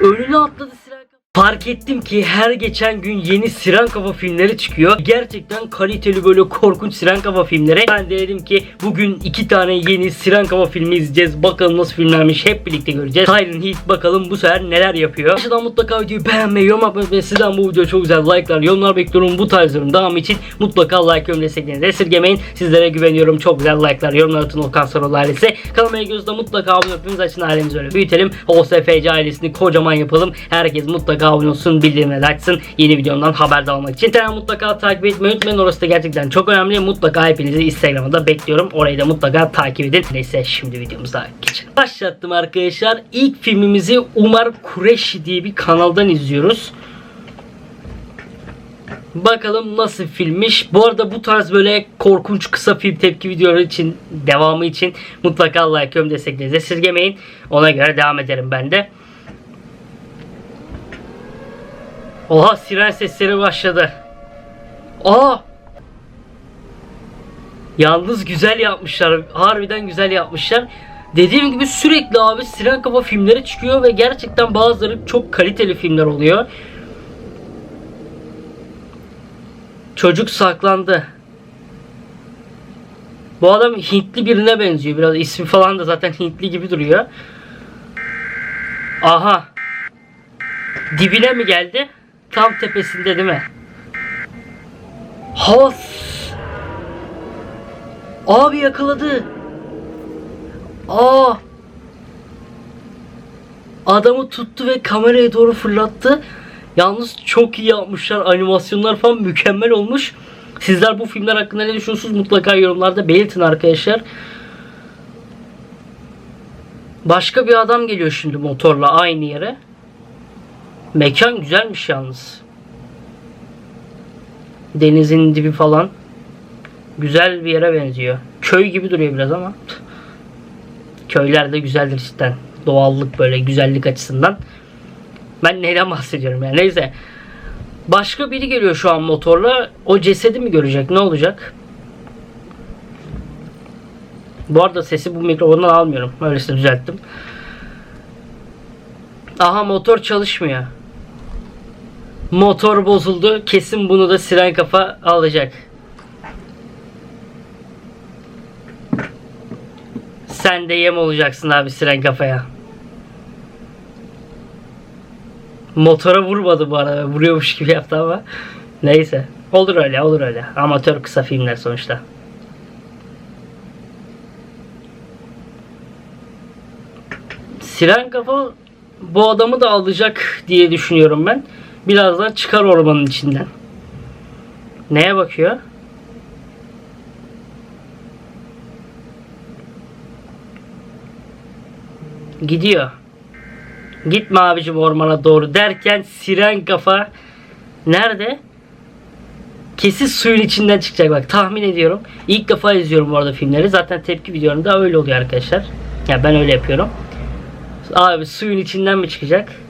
Önüne atladı. Fark ettim ki her geçen gün yeni Siren Kafa filmleri çıkıyor. Gerçekten kaliteli böyle korkunç Siren Kafa filmleri. Ben de dedim ki bugün iki tane yeni Siren Kafa filmi izleyeceğiz. Bakalım nasıl filmlermiş hep birlikte göreceğiz. Siren Heat bakalım bu sefer neler yapıyor. Aşağıdan mutlaka videoyu beğenmeyi, yorum yapmayı ve sizden bu video çok güzel like'lar, yorumlar bekliyorum. Bu tarzların devamı için mutlaka like, yorum desteklerinizi esirgemeyin. Sizlere güveniyorum. Çok güzel like'lar, yorumlar atın Okan Sarıoğlu ailesi. Kanalıma gözde mutlaka abone unutmayın. Açın ailemizi öyle büyütelim. OSFC ailesini kocaman yapalım. Herkes mutlaka olsun, bildirimleri açsın. Yeni videomdan haberdar olmak için. Instagram mutlaka takip etmeyi unutmayın. Orası da gerçekten çok önemli. Mutlaka hepinizi Instagram'da da bekliyorum. Orayı da mutlaka takip edin. Neyse şimdi videomuza geçelim. Başlattım arkadaşlar. İlk filmimizi Umar Kureşi diye bir kanaldan izliyoruz. Bakalım nasıl filmmiş. Bu arada bu tarz böyle korkunç kısa film tepki videoları için devamı için mutlaka like yorum desteklerinizi esirgemeyin. Ona göre devam ederim ben de. Oha siren sesleri başladı. Aa! Yalnız güzel yapmışlar. Harbiden güzel yapmışlar. Dediğim gibi sürekli abi siren kafa filmleri çıkıyor ve gerçekten bazıları çok kaliteli filmler oluyor. Çocuk saklandı. Bu adam Hintli birine benziyor. Biraz ismi falan da zaten Hintli gibi duruyor. Aha. Dibine mi geldi? Tam tepesinde değil mi? Has. Abi yakaladı. Aa. Adamı tuttu ve kameraya doğru fırlattı. Yalnız çok iyi yapmışlar. Animasyonlar falan mükemmel olmuş. Sizler bu filmler hakkında ne düşünüyorsunuz? Mutlaka yorumlarda belirtin arkadaşlar. Başka bir adam geliyor şimdi motorla aynı yere. Mekan güzelmiş yalnız. Denizin dibi falan. Güzel bir yere benziyor. Köy gibi duruyor biraz ama. Köyler de güzeldir cidden. Doğallık böyle güzellik açısından. Ben neyden bahsediyorum yani neyse. Başka biri geliyor şu an motorla. O cesedi mi görecek? Ne olacak? Bu arada sesi bu mikrofondan almıyorum. Öylesine düzelttim. Aha motor çalışmıyor. Motor bozuldu. Kesin bunu da siren kafa alacak. Sen de yem olacaksın abi siren kafaya. Motora vurmadı bu arada. Vuruyormuş gibi yaptı ama. Neyse. Olur öyle olur öyle. Amatör kısa filmler sonuçta. Siren kafa bu adamı da alacak diye düşünüyorum ben. Birazdan çıkar ormanın içinden. Neye bakıyor? Gidiyor. Gitme abicim ormana doğru derken siren kafa nerede? Kesin suyun içinden çıkacak bak tahmin ediyorum. İlk defa izliyorum bu arada filmleri. Zaten tepki videolarında öyle oluyor arkadaşlar. Ya ben öyle yapıyorum. Abi suyun içinden mi çıkacak?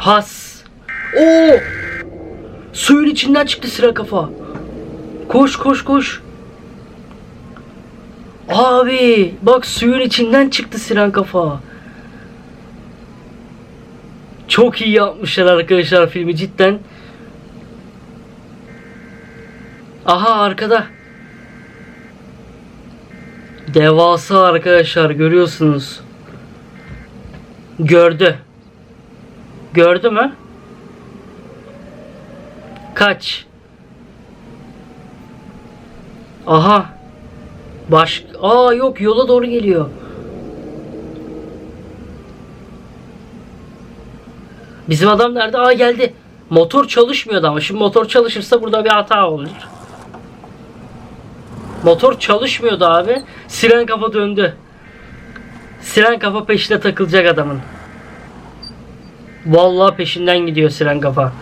Has. Oo! Suyun içinden çıktı sıra kafa. Koş koş koş. Abi bak suyun içinden çıktı siren kafa. Çok iyi yapmışlar arkadaşlar filmi cidden. Aha arkada. Devasa arkadaşlar görüyorsunuz. Gördü. Gördü mü? Kaç. Aha. Baş... Aa yok yola doğru geliyor. Bizim adam nerede? Aa geldi. Motor çalışmıyordu ama şimdi motor çalışırsa burada bir hata olur. Motor çalışmıyordu abi. Siren kafa döndü. Siren kafa peşine takılacak adamın. Vallahi peşinden gidiyor siren kafa.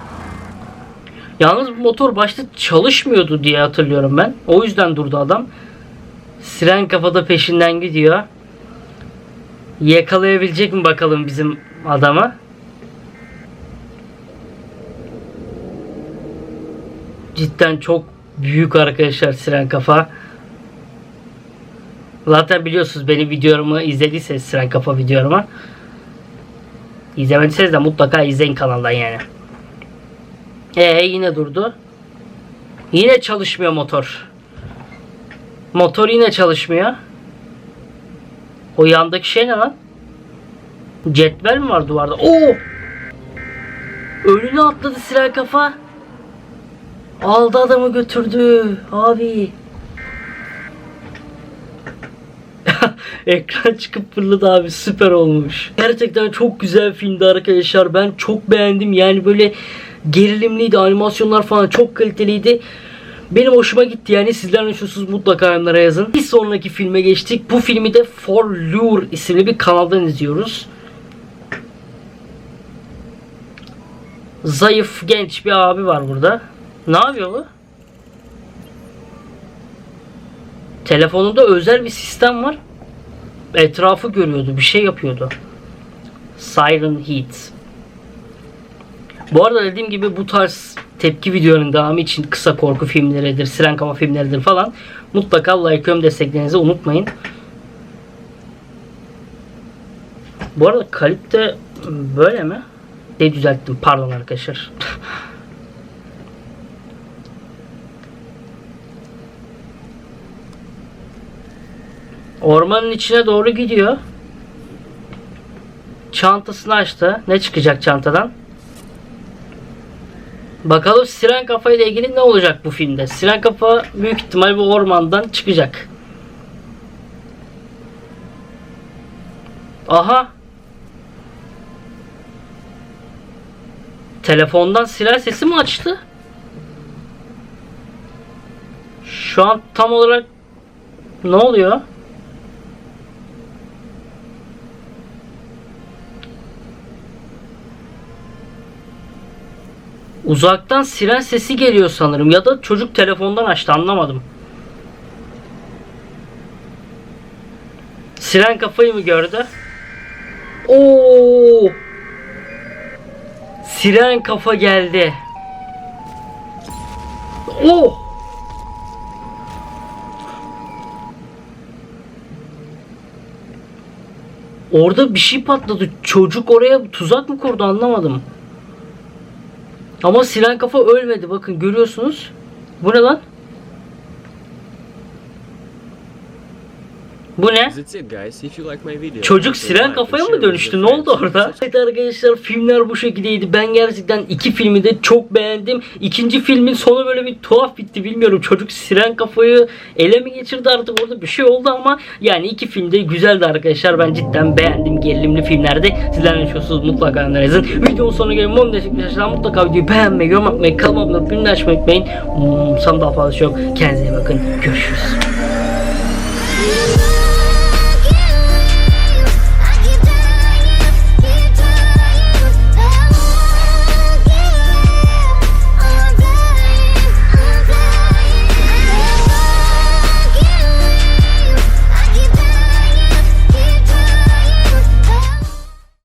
Yalnız motor başta çalışmıyordu diye hatırlıyorum ben. O yüzden durdu adam. Siren kafada peşinden gidiyor. Yakalayabilecek mi bakalım bizim adama? Cidden çok büyük arkadaşlar Siren kafa. Zaten biliyorsunuz benim videomu izlediyseniz Siren kafa videomu. İzlemediyseniz de mutlaka izleyin kanaldan yani. Ee yine durdu. Yine çalışmıyor motor. Motor yine çalışmıyor. O yandaki şey ne lan? Cetvel mi var duvarda? Oo! Önüne atladı silah kafa. Aldı adamı götürdü. Abi. Ekran çıkıp fırladı abi süper olmuş. Gerçekten çok güzel filmdi arkadaşlar. Ben çok beğendim. Yani böyle gerilimliydi. Animasyonlar falan çok kaliteliydi. Benim hoşuma gitti yani sizler düşünüyorsunuz mutlaka yorumlara yazın. Bir sonraki filme geçtik. Bu filmi de For Lure isimli bir kanaldan izliyoruz. Zayıf genç bir abi var burada. Ne yapıyor bu? Telefonunda özel bir sistem var. Etrafı görüyordu. Bir şey yapıyordu. Siren Heat. Bu arada dediğim gibi bu tarz tepki videolarının devamı için kısa korku filmleridir, siren kafa filmleridir falan mutlaka like yorum desteklerinizi unutmayın. Bu arada kalite böyle mi? Şey düzelttim pardon arkadaşlar. Ormanın içine doğru gidiyor. Çantasını açtı. Ne çıkacak çantadan? Bakalım Siren Kafa ile ilgili ne olacak bu filmde? Siren Kafa büyük ihtimal bu ormandan çıkacak. Aha. Telefondan silah sesi mi açtı? Şu an tam olarak ne oluyor? Uzaktan siren sesi geliyor sanırım ya da çocuk telefondan açtı anlamadım. Siren kafayı mı gördü? Oo! Siren kafa geldi. Oh! Orada bir şey patladı. Çocuk oraya tuzak mı kurdu anlamadım. Ama siren kafa ölmedi. Bakın görüyorsunuz. Bu ne lan? My video, Çocuk siren kafaya mı dönüştü? Ne oldu orada? Evet arkadaşlar filmler bu şekildeydi. Ben gerçekten iki filmi de çok beğendim. İkinci filmin sonu böyle bir tuhaf bitti bilmiyorum. Çocuk siren kafayı ele mi geçirdi artık orada bir şey oldu ama yani iki film de güzeldi arkadaşlar. Ben cidden beğendim gerilimli filmlerde. Sizler ne düşünüyorsunuz mutlaka yorumlara yazın. Videonun sonuna gelin. Destekli arkadaşlar mutlaka videoyu beğenmeyi, yorum atmayı, kanalıma abone olmayı, bildirim açmayı unutmayın. Hmm, sana daha fazla şey yok. Kendinize iyi bakın. Görüşürüz.